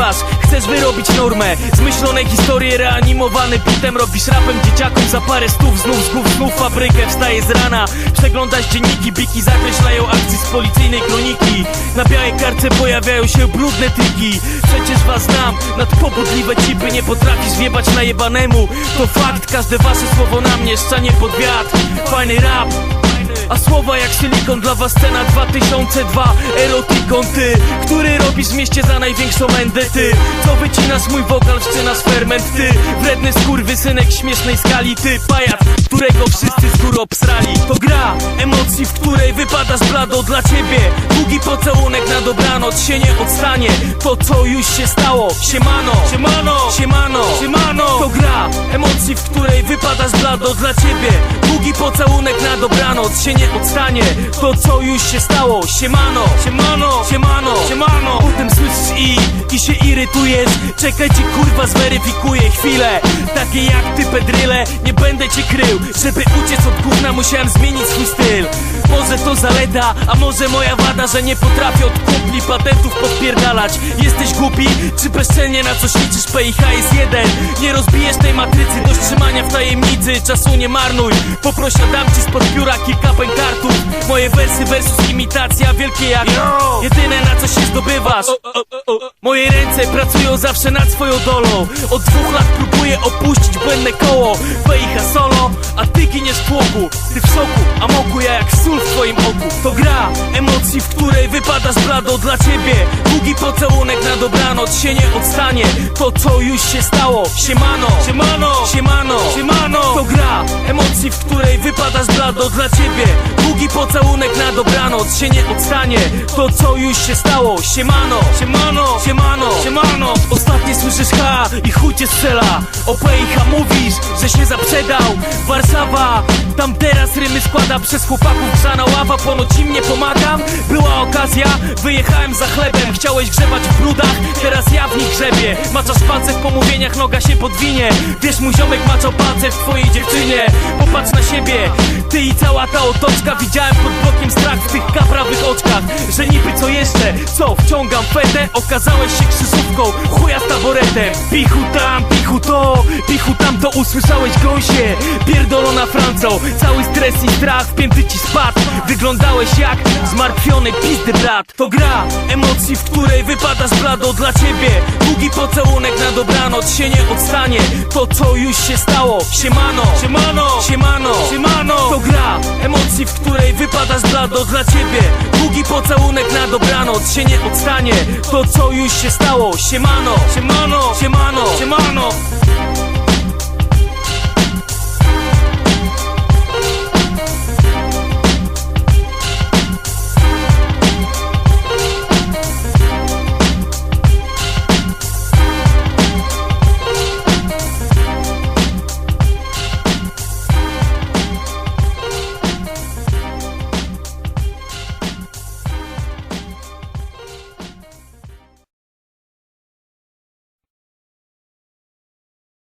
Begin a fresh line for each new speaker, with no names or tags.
nagrywasz Chcesz wyrobić normę. Zmyślone historie reanimowane bitem. Robisz rapem dzieciakom za parę stów. Znów z głów znów fabrykę Wstaje z rana. Przeglądasz dzienniki. Biki zakreślają akcji z policyjnej kroniki. Na białej kartce pojawiają się brudne triki. Przecież was znam. Nadpobudliwe cipy Nie potrafisz wjebać na jebanemu To fakt. Każde wasze słowo na mnie Szczanie pod wiatr. Fajny rap a słowa jak silikon dla was scena 2002 Erotikon ty, który robisz w mieście za największą mędę ty. Co wycinasz mój wokal, wszczynasz ferment ty. Wredny skurwysynek śmiesznej skali ty Pajac, którego wszyscy z góry obsrali. To gra emocji, w której wypadasz blado dla ciebie. Długi pocałunek na dobranoc się nie odstanie. To co już się stało, siemano. Siemano, siemano, siemano. To gra emocji, w której wypadasz blado dla ciebie. Długi pocałunek na dobranoc się nie odstanie. To co już się stało, siemano Siemano, siemano, irytujesz? Czekaj ci kurwa zweryfikuję chwilę. Takie jak ty pedryle, nie będę cię krył. Żeby uciec od gówna musiałem zmienić swój styl. Może to zaleta, a może moja wada Że nie potrafię od kumpli patentów podpierdalać. Jesteś głupi, czy bezczelnie na coś liczysz? PIH jest jeden. Nie rozbijesz tej matrycy dość trzymania w tajemnicy. Czasu nie marnuj, poproś dam ci spod biura kilka pękartów. Moje wersy versus imitacja wielkie jak Jedyne na co się zdobywasz. Moje ręce pracują zawsze nad swoją dolą. Od dwóch lat próbuję opuścić błędne koło. PIH solo, a ty giniesz w tłoku Ty w soku, a moku ja jak sól w twoim oku. To gra emocji, w której wypadasz blado dla ciebie. Długi pocałunek na dobranoc się nie odstanie. To co już się stało, siemano Siemano, siemano, siemano. To gra emocji, w której wypadasz blado dla ciebie. Długi pocałunek na dobranoc się nie odstanie. To co już się stało, siemano Siemano, siemano, siemano umano Ostatni słyszałem I chuj cię strzela. O PIH mówisz, że się zaprzedał. Warszawa, tam teraz rymy składa. Przez chłopaków grzana ława, ponoć im nie pomagam. Była okazja, wyjechałem za chlebem. Chciałeś grzebać w brudach, teraz ja w nich grzebię Maczasz palce w pomówieniach, noga się podwinie. Wiesz, mój ziomek maczał palce w twojej dziewczynie. Popatrz na siebie, ty i cała ta otoczka. Widziałem pod blokiem strach w tych kaprawych oczkach Że niby co jeszcze, co wciągam fetę. Okazałeś się krzyżówką, chuja z taboretem Pichu tam, pichu to, pichu tam to Usłyszałeś gąsie, pierdolona Francą Cały stres i strach wpięty ci spadł. Wyglądałeś jak zmartwiony pizdy brat. To gra emocji, w której wypadasz blado dla ciebie. Długi pocałunek na dobranoc się nie odstanie. To co już się stało, siemano. Siemano, siemano, siemano. To gra emocji, w której wypadasz blado dla ciebie. Długi pocałunek na dobranoc się nie odstanie. To co już się stało, siemano Siemano, siemano, siemano